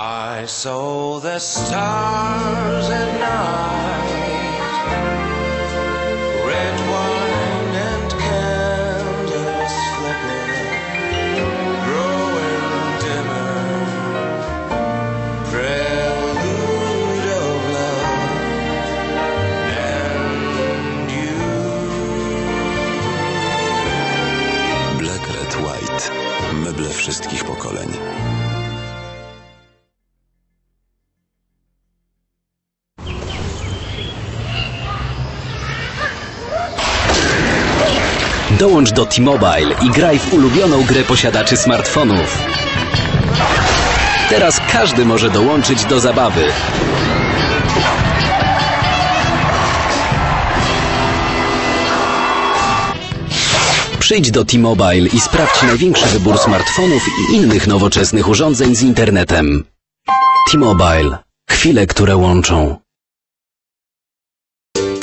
I saw the stars at night, red wine and candles flickering, growing dimmer, prelude of love and you. Black Red White. Meble wszystkich pokoleń. Dołącz do T-Mobile i graj w ulubioną grę posiadaczy smartfonów. Teraz każdy może dołączyć do zabawy. Przyjdź do T-Mobile i sprawdź największy wybór smartfonów i innych nowoczesnych urządzeń z internetem. T-Mobile. Chwile, które łączą.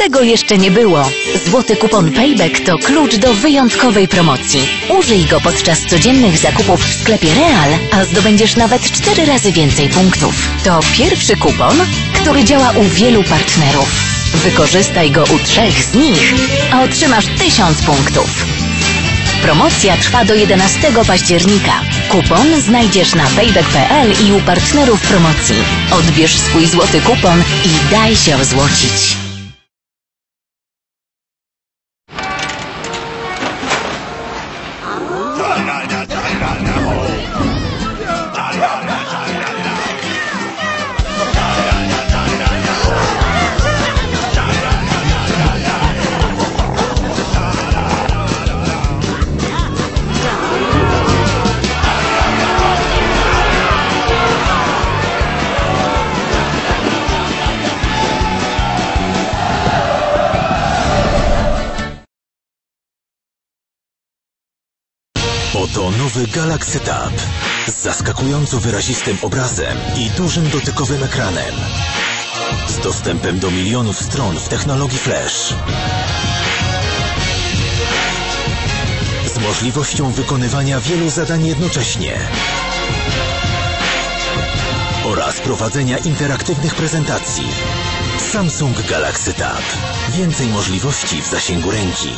Tego jeszcze nie było. Złoty kupon Payback to klucz do wyjątkowej promocji. Użyj go podczas codziennych zakupów w sklepie Real, a zdobędziesz nawet 4 razy więcej punktów. To pierwszy kupon, który działa u wielu partnerów. Wykorzystaj go u trzech z nich, a otrzymasz 1000 punktów. Promocja trwa do 11 października. Kupon znajdziesz na payback.pl i u partnerów promocji. Odbierz swój złoty kupon i daj się ozłocić. Oto nowy Galaxy Tab z zaskakująco wyrazistym obrazem i dużym dotykowym ekranem. Z dostępem do milionów stron w technologii Flash. Z możliwością wykonywania wielu zadań jednocześnie. Oraz prowadzenia interaktywnych prezentacji. Samsung Galaxy Tab. Więcej możliwości w zasięgu ręki.